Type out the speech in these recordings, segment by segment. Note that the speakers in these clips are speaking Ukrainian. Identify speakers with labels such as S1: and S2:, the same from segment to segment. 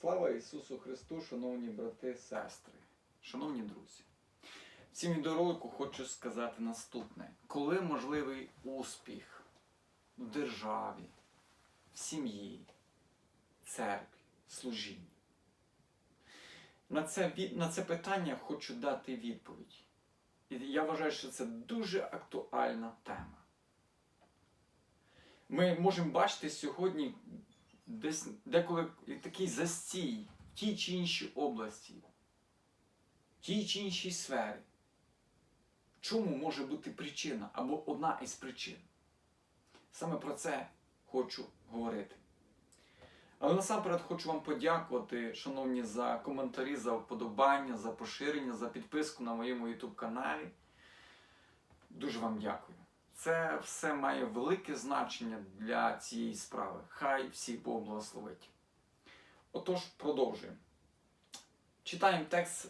S1: Слава Ісусу Христу, шановні брати, сестри, шановні друзі. В цім відеоролику хочу сказати наступне: коли можливий успіх в державі, в сім'ї, церкві, служінні? На це, на це питання хочу дати відповідь. І я вважаю, що це дуже актуальна тема. Ми можемо бачити сьогодні десь деколи такий застій в тій чи іншій області, в тій чи іншій сфері. Чому може бути причина або одна із причин? Саме про це хочу говорити. Але насамперед хочу вам подякувати, шановні, за коментарі, за вподобання, за поширення, за підписку на моєму YouTube каналі. Дуже вам дякую. Це все має велике значення для цієї справи. Хай всіх Бог благословить. Отож, продовжуємо. Читаємо текст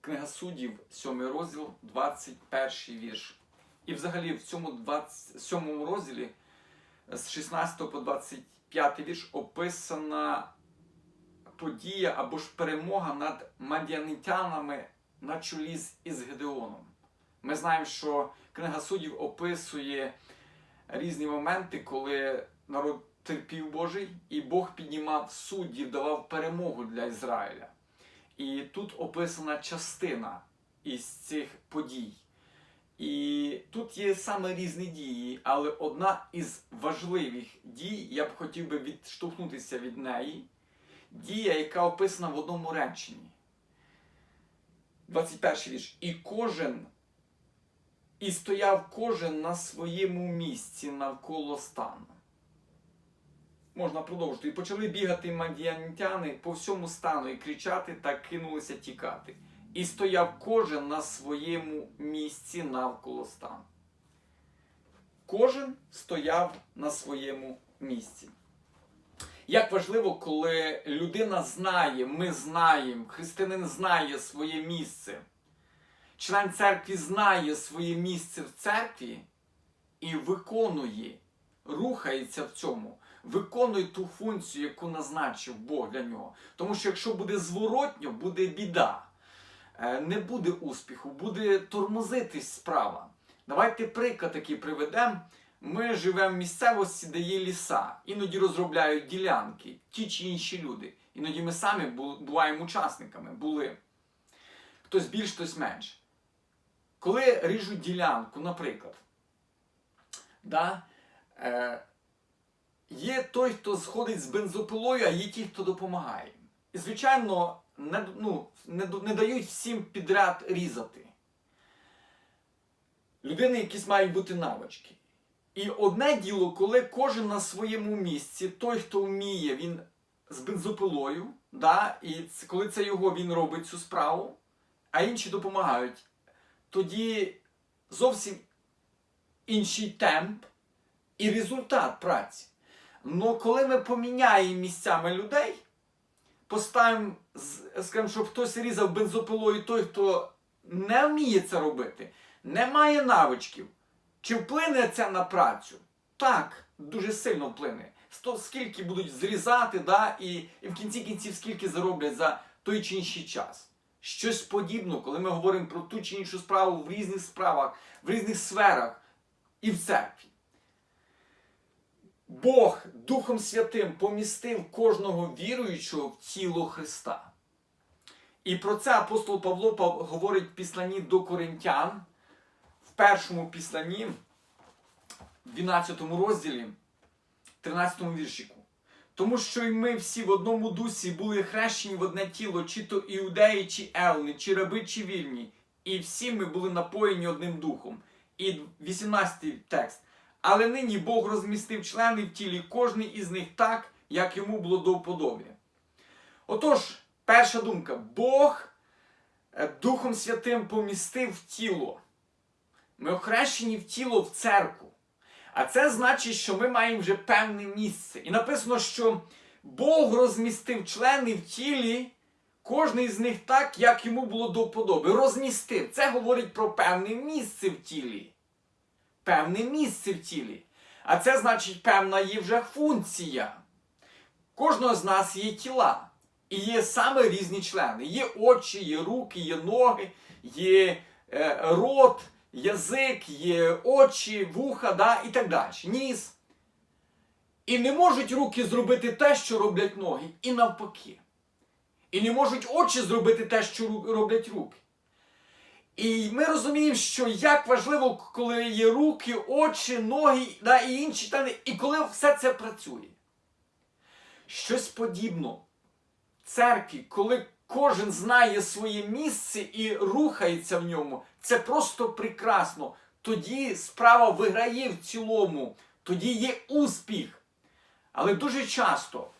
S1: Книга суддів, 7 розділ, 21 вірш. І взагалі в цьому 27 розділі з 16 по 25 вірш описана подія або ж перемога над мадіанитянами на чолі з із Гедеоном. Ми знаємо, що книга суддів описує різні моменти, коли народ терпів Божий, і Бог піднімав суддів, давав перемогу для Ізраїля. І тут описана частина із цих подій. І тут є саме різні дії, але одна із важливих дій, я б хотів би відштовхнутися від неї, дія, яка описана в одному реченні. 21 вірш. І кожен і стояв кожен на своєму місці навколо стану. Можна продовжити. І почали бігати мадіанітяни по всьому стану і кричати та кинулися тікати. І стояв кожен на своєму місці навколо стану. Кожен стояв на своєму місці. Як важливо, коли людина знає, ми знаємо, християнин знає своє місце член церкви знає своє місце в церкві і виконує, рухається в цьому, виконує ту функцію, яку назначив Бог для нього. Тому що якщо буде зворотньо, буде біда, Е, не буде успіху, буде тормозитись справа. Давайте приклад такий приведемо. Ми живемо в місцевості, де є ліса, іноді розробляють ділянки, ті чи інші люди. Іноді ми самі буваємо учасниками, були. Хтось більш, хтось менш. Коли ріжуть ділянку, наприклад, да, е, є той, хто сходить з бензопилою, а є ті, хто допомагає. І, звичайно, не, ну, не, не дають всім підряд різати. Людини якісь мають бути навички. І одне діло, коли кожен на своєму місці, той, хто вміє, він з бензопилою, да, і коли це його він робить цю справу, а інші допомагають тоді зовсім інший темп і результат праці. Но коли ми поміняємо місцями людей, поставимо, скажімо, щоб хтось різав бензопилою той, хто не вміє це робити, не має навичків, чи вплине це на працю? Так, дуже сильно вплине. Сто, скільки будуть зрізати, да, і, і в кінці кінців скільки зароблять за той чи інший час. Щось подібне, коли ми говоримо про ту чи іншу справу в різних справах, в різних сферах і в церкві. Бог Духом Святим помістив кожного віруючого в тіло Христа. І про це апостол Павло говорить в післанні до Коринтян, в першому післанні, в 12 розділі, 13 віршику. Тому що й ми всі в одному дусі були хрещені в одне тіло, чи то іудеї, чи елни, чи раби, чи вільні. І всі ми були напоєні одним духом. І 18 текст. Але нині Бог розмістив члени в тілі кожний із них так, як йому було до вподоби. Отож, перша думка: Бог е, Духом Святим помістив в тіло. Ми охрещені в тіло в церкву. А це значить, що ми маємо вже певне місце. І написано, що Бог розмістив члени в тілі, кожний з них так, як йому було до вподоби. Розмістив. Це говорить про певне місце в тілі. Певне місце в тілі. А це значить певна є вже функція. Кожного з нас є тіла. І є саме різні члени. Є очі, є руки, є ноги, є е, рот, язик, є очі, вуха да, і так далі. Ніс. І не можуть руки зробити те, що роблять ноги, і навпаки. І не можуть очі зробити те, що роблять руки. І ми розуміємо, що як важливо, коли є руки, очі, ноги да, і інші члени, і коли все це працює. Щось подібно церкві, коли кожен знає своє місце і рухається в ньому, це просто прекрасно. Тоді справа виграє в цілому, тоді є успіх. Але дуже часто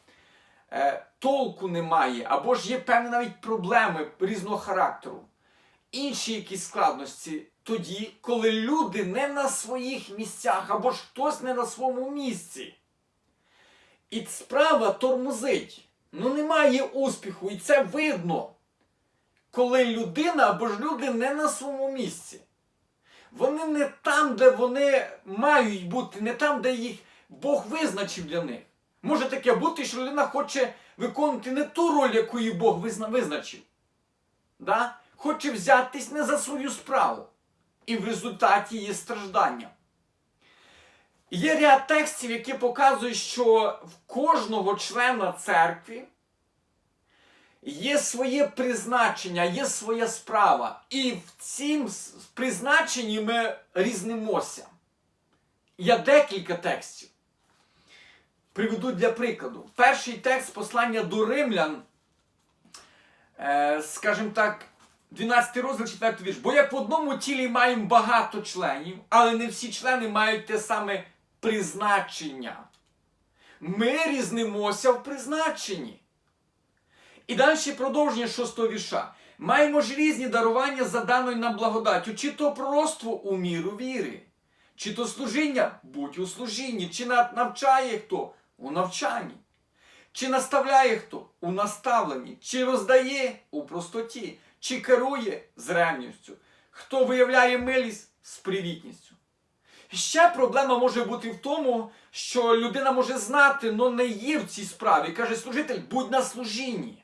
S1: е, толку немає, або ж є певні навіть проблеми різного характеру. Інші якісь складності тоді, коли люди не на своїх місцях, або ж хтось не на своєму місці. І справа тормозить. Ну немає успіху, і це видно, коли людина або ж люди не на своєму місці. Вони не там, де вони мають бути, не там, де їх Бог визначив для них. Може таке бути, що людина хоче виконувати не ту роль, яку їй Бог визначив. Да? Хоче взятись не за свою справу. І в результаті є страждання. Є ряд текстів, які показують, що в кожного члена церкви є своє призначення, є своя справа. І в цім призначенні ми різнимося. Є декілька текстів. Приведу для прикладу. Перший текст послання до римлян, е, скажімо так, 12 розділ 4 вірш. Бо як в одному тілі маємо багато членів, але не всі члени мають те саме призначення. Ми різнимося в призначенні. І далі продовження 6 вірша. Маємо ж різні дарування за даною нам благодаттю, чи то пророцтво у міру віри, чи то служіння будь у служінні, чи навчає хто у навчанні, чи наставляє хто у наставленні, чи роздає у простоті, чи керує з ревністю, хто виявляє милість з привітністю. Ще проблема може бути в тому, що людина може знати, але не є в цій справі. Каже служитель, будь на служінні.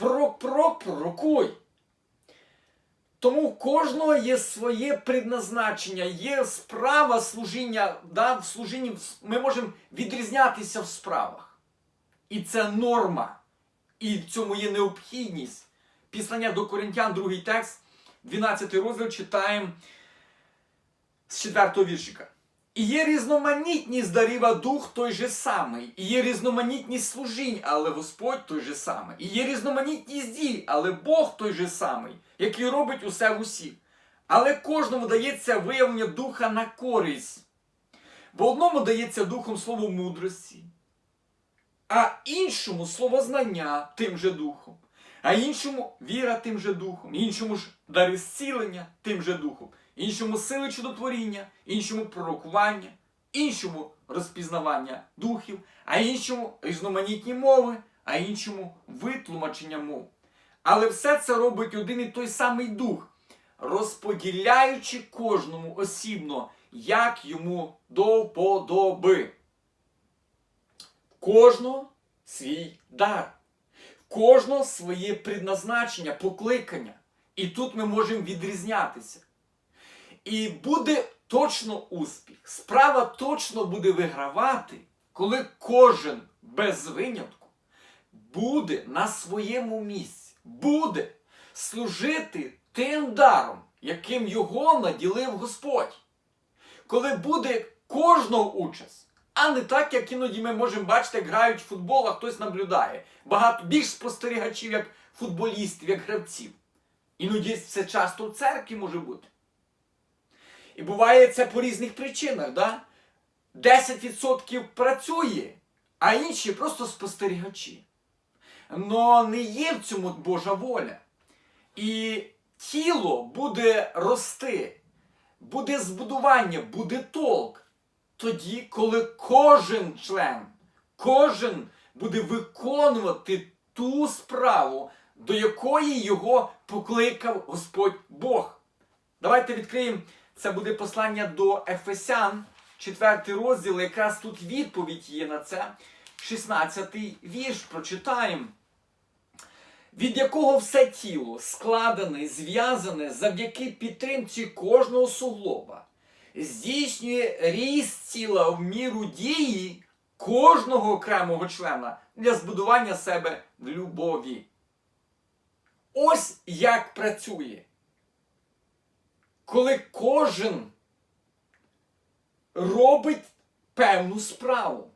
S1: Пророкуй. Тому у кожного є своє предназначення, є справа служіння. Да, в служінні ми можемо відрізнятися в справах. І це норма. І в цьому є необхідність. Післання до Коринтян, другий текст, 12 розділ читаємо з 4 віршика. І є різноманітність дарів, дух той же самий. І є різноманітність служінь, але Господь той же самий. І є різноманітність дій, але Бог той же самий, який робить усе в усіх. Але кожному дається виявлення духа на користь. Бо одному дається духом слово мудрості, а іншому слово знання тим же духом, а іншому віра тим же духом, іншому ж дари зцілення тим же духом, іншому сили чудотворіння, іншому пророкування, іншому розпізнавання духів, а іншому різноманітні мови, а іншому витлумачення мов. Але все це робить один і той самий дух, розподіляючи кожному осібно, як йому до вподоби. Кожного свій дар, кожного своє предназначення, покликання. І тут ми можемо відрізнятися. І буде точно успіх. Справа точно буде вигравати, коли кожен без винятку буде на своєму місці, буде служити тим даром, яким його наділив Господь. Коли буде кожного участь, а не так, як іноді ми можемо бачити, як грають в футбол, а хтось наблюдає. Багато більш спостерігачів, як футболістів, як гравців. Іноді це часто в церкві може бути. І буває це по різних причинах. Да? 10% працює, а інші просто спостерігачі. Но не є в цьому Божа воля. І тіло буде рости, буде збудування, буде толк. Тоді, коли кожен член, кожен буде виконувати ту справу, до якої його покликав Господь Бог. Давайте відкриємо. Це буде послання до Ефесян, 4 розділ, якраз тут відповідь є на це. 16 вірш прочитаємо. Від якого все тіло складене, зв'язане завдяки підтримці кожного суглоба, здійснює ріст тіла в міру дії кожного окремого члена для збудування себе в любові. Ось як працює. Коли кожен робить певну справу.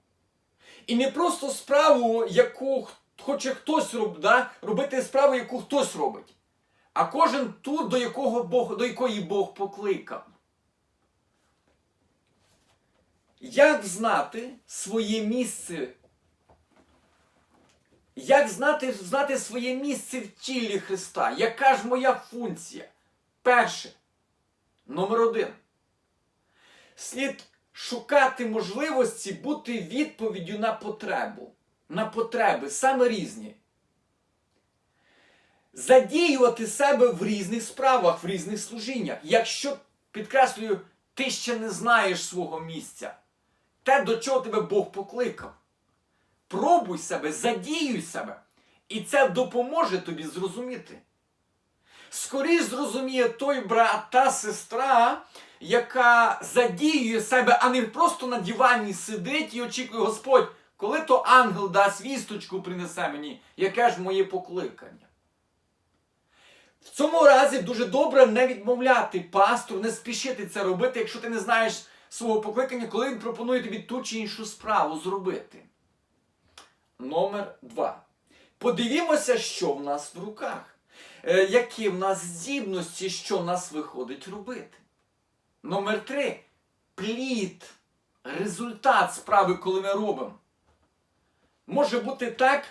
S1: І не просто справу, яку хоче хтось роб, да, робити справу, яку хтось робить, а кожен ту, до, якого Бог, до якої Бог покликав. Як знати своє місце? Як знати, знати своє місце в тілі Христа? Яка ж моя функція? Перше. Номер один. Слід шукати можливості бути відповіддю на потребу. На потреби, саме різні. Задіювати себе в різних справах, в різних служіннях. Якщо, підкреслюю, ти ще не знаєш свого місця, те, до чого тебе Бог покликав. Пробуй себе, задіюй себе. І це допоможе тобі зрозуміти. Скоріш зрозуміє той брат та сестра, яка задіює себе, а не просто на дивані сидить і очікує Господь, коли то ангел дасть вісточку, принесе мені, яке ж моє покликання. В цьому разі дуже добре не відмовляти пастору, не спішити це робити, якщо ти не знаєш свого покликання, коли він пропонує тобі ту чи іншу справу зробити. Номер два. Подивімося, що в нас в руках. Е, які в нас здібності, що в нас виходить робити. Номер три. Плід. Результат справи, коли ми робимо. Може бути так,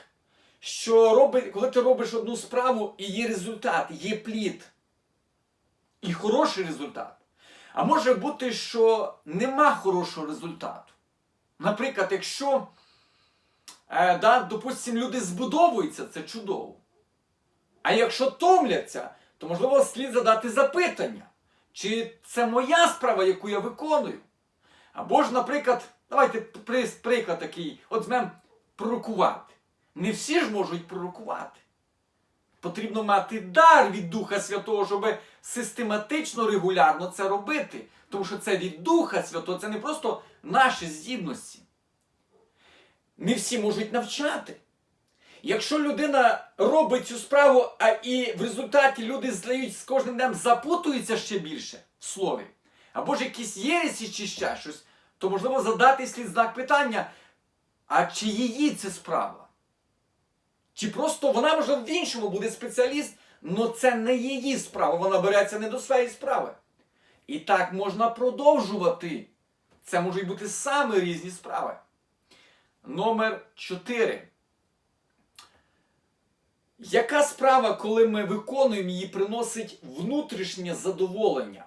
S1: що роби, коли ти робиш одну справу і є результат, є плід. І хороший результат. А може бути, що нема хорошого результату. Наприклад, якщо, е, да, допустимо, люди збудовуються, це чудово. А якщо томляться, то можливо слід задати запитання, чи це моя справа, яку я виконую. Або ж, наприклад, давайте приклад такий, от візьмемо пророкувати. Не всі ж можуть пророкувати. Потрібно мати дар від Духа Святого, щоб систематично, регулярно це робити. Тому що це від Духа Святого, це не просто наші здібності. Не всі можуть навчати. Якщо людина робить цю справу, а і в результаті люди здають з кожним днем запутуються ще більше в слові, або ж якісь єресі чи ще щось, то можливо задати слід знак питання, а чи її це справа? Чи просто вона, можливо, в іншому буде спеціаліст, але це не її справа, вона береться не до своєї справи. І так можна продовжувати. Це можуть бути саме різні справи. Номер 4. Яка справа, коли ми виконуємо її, приносить внутрішнє задоволення?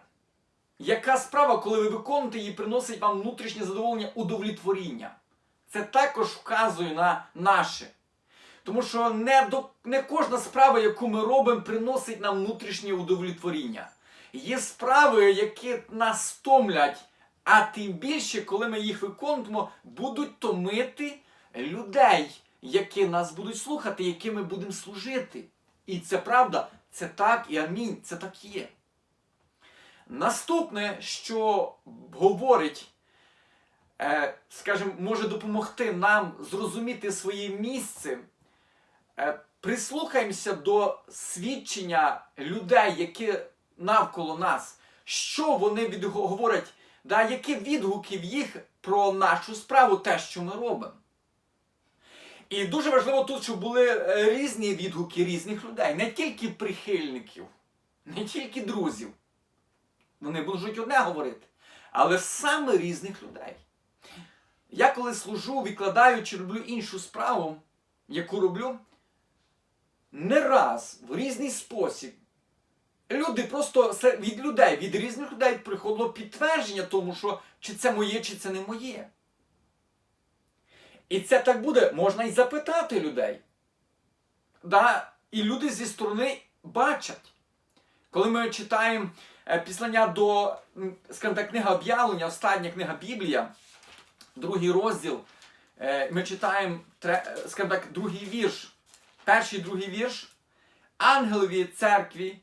S1: Яка справа, коли ви виконуєте її, приносить вам внутрішнє задоволення удовлетворіння? Це також вказує на наше. Тому що не, до, не кожна справа, яку ми робимо, приносить нам внутрішнє удовлетворіння. Є справи, які нас стомлять, а тим більше, коли ми їх виконуємо, будуть томити людей, які нас будуть слухати, яким ми будемо служити. І це правда, це так і амінь, це так є. Наступне, що говорить, е, скажімо, може допомогти нам зрозуміти своє місце, прислухаємося до свідчення людей, які навколо нас, що вони говорять, да, які відгуки в їх про нашу справу, те, що ми робимо. І дуже важливо тут, щоб були е, різні відгуки різних людей, не тільки прихильників, не тільки друзів. Вони можуть одне говорити, але саме різних людей. Я коли служу, відкладаю чи роблю іншу справу, яку роблю, не раз в різний спосіб. Люди просто від людей, від різних людей приходило підтвердження тому, що чи це моє, чи це не моє. І це так буде, можна і запитати людей. Да? І люди зі сторони бачать. Коли ми читаємо е, післання до, скажімо так, книга об'явлення, остання книга Біблія, другий розділ, Е, Ми читаємо, е, скажімо так, другий вірш. Перший другий вірш. Ангелові церкві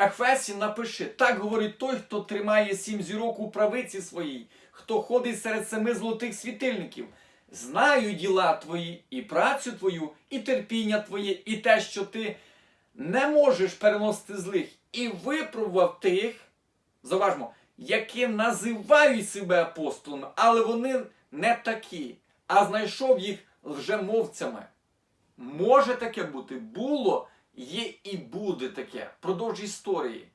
S1: Ефесі напиши, так говорить той, хто тримає сім зірок у правиці своїй, хто ходить серед семи золотих світильників. Знаю діла твої, і працю твою, і терпіння твоє, і те, що ти не можеш переносити злих, і випробував тих, заважмо, які називають себе апостолами, але вони не такі, а знайшов їх лжемовцями. Може таке бути, було, є і буде таке. Продовж історії.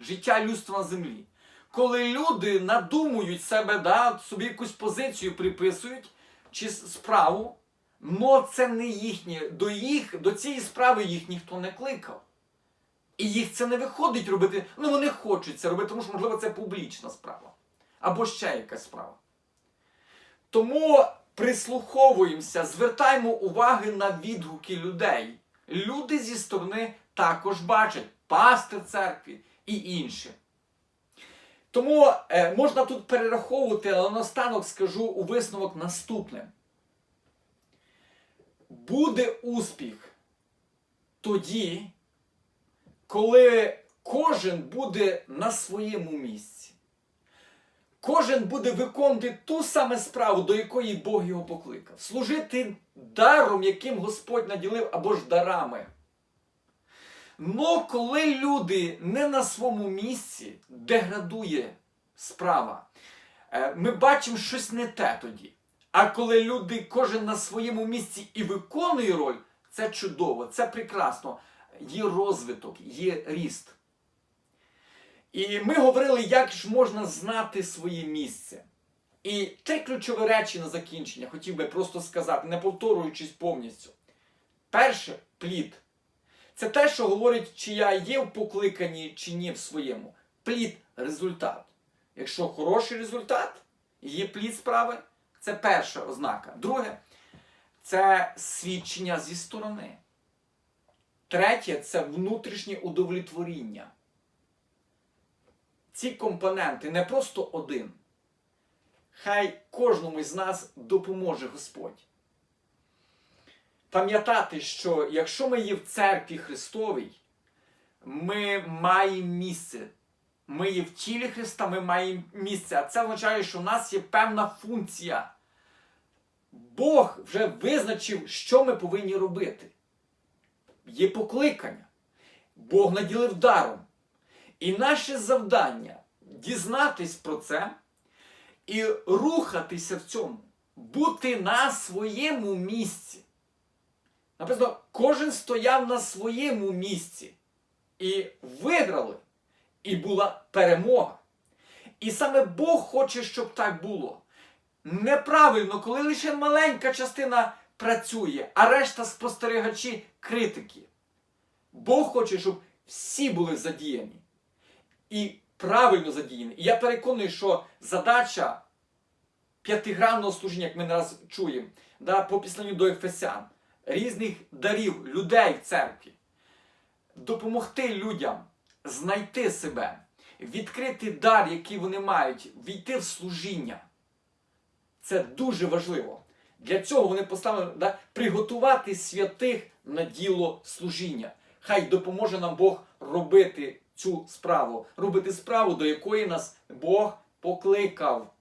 S1: Життя людства на землі. Коли люди надумують себе, да, собі якусь позицію приписують чи справу, но це не їхнє. До, їх, до цієї справи їх ніхто не кликав. І їх це не виходить робити. Ну вони хочуть це робити, тому що, можливо, це публічна справа. Або ще якась справа. Тому прислуховуємося, звертаємо уваги на відгуки людей. Люди зі сторони також бачать пастир церкві і інші. Тому е, можна тут перераховувати, але наостанок скажу у висновок наступне. Буде успіх тоді, коли кожен буде на своєму місці. Кожен буде виконувати ту саме справу, до якої Бог його покликав. Служити даром, яким Господь наділив, або ж дарами. Но коли люди не на своєму місці, деградує справа. Е, Ми бачимо щось не те тоді. А коли люди кожен на своєму місці і виконує роль, це чудово, це прекрасно. Є розвиток, є ріст. І ми говорили, як ж можна знати своє місце. І три ключові речі на закінчення хотів би просто сказати, не повторюючись повністю. Перше плід. Це те, що говорить, чи я є в покликанні, чи ні в своєму. Плід результат. Якщо хороший результат, є плід справи, це перша ознака. Друге, це свідчення зі сторони. Третє це внутрішнє удовлетворіння. Ці компоненти не просто один. Хай кожному з нас допоможе Господь. Пам'ятати, що якщо ми є в церкві Христовій, ми маємо місце. Ми є в тілі Христа, ми маємо місце. А це означає, що в нас є певна функція. Бог вже визначив, що ми повинні робити. Є покликання. Бог наділив даром. І наше завдання дізнатись про це і рухатися в цьому, бути на своєму місці. Написано, кожен стояв на своєму місці і виграли, і була перемога. І саме Бог хоче, щоб так було. Неправильно, коли лише маленька частина працює, а решта спостерігачі критики. Бог хоче, щоб всі були задіяні. І правильно задіяні. І я переконаний, що задача п'ятигранного служіння, як ми не чуємо, да, по післанню до Ефесян, різних дарів, людей в церкві, допомогти людям знайти себе, відкрити дар, який вони мають, війти в служіння. Це дуже важливо. Для цього вони поставили да, приготувати святих на діло служіння. Хай допоможе нам Бог робити цю справу, робити справу, до якої нас Бог покликав.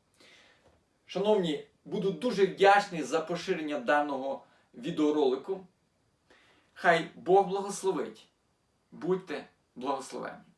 S1: Шановні, буду дуже вдячний за поширення даного відеоролику. Хай Бог благословить. Будьте благословені.